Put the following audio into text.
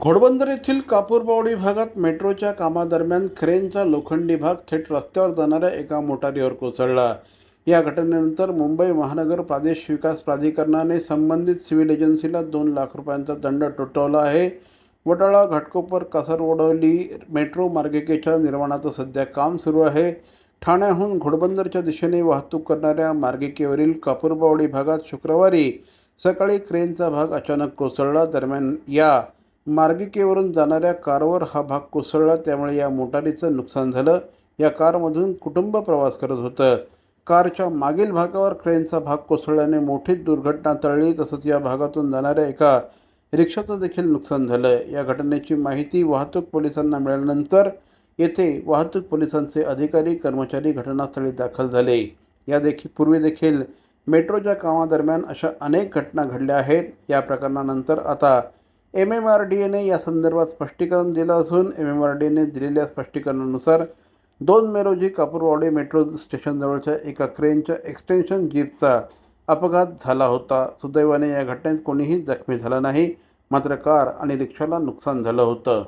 घोडबंदर येथील कापूरबावडी भागात मेट्रोच्या कामादरम्यान क्रेनचा लोखंडी भाग थेट रस्त्यावर जाणाऱ्या एका मोटारीवर कोसळला. या घटनेनंतर मुंबई महानगर प्रादेश विकास प्राधिकरणाने संबंधित सिव्हिल एजन्सीला दोन लाख रुपयांचा दंड ठोठावला आहे. वडाळा घाटकोपर कासारवडवली मेट्रो मार्गिकेच्या निर्माणाचं सध्या काम सुरू आहे. ठाण्याहून घोडबंदरच्या दिशेने वाहतूक करणाऱ्या मार्गिकेवरील कापूरबावडी भागात शुक्रवारी सकाळी क्रेनचा भाग अचानक कोसळला. दरम्यान या मार्गिकेवरून जाणाऱ्या कारवर हा भाग कोसळला त्यामुळे या मोटारीचं नुकसान झालं. या कारमधून कुटुंब प्रवास करत होतं. कारच्या मागील भागावर क्रेनचा भाग कोसळल्याने मोठी दुर्घटना टळली तसंच या भागातून जाणाऱ्या एका रिक्षाचं देखील नुकसान झालं. या घटनेची माहिती वाहतूक पोलिसांना मिळाल्यानंतर येथे वाहतूक पोलिसांचे अधिकारी कर्मचारी घटनास्थळी दाखल झाले. या देखील पूर्वी देखील मेट्रोच्या कामादरम्यान अशा अनेक घटना घडल्या आहेत. या प्रकरणानंतर आता एम एम आर डी एने या संदर्भात स्पष्टीकरण दिलं असून एम एम आर डी एने दिलेल्या स्पष्टीकरणानुसार दोन मे रोजी कापूरवाडी मेट्रो स्टेशनजवळच्या एका क्रेनच्या एक्सटेन्शन जीपचा अपघात झाला होता. सुदैवाने या घटनेत कोणीही जखमी झाला नाही. मात्र कार आणि रिक्षाला नुकसान झालं होतं.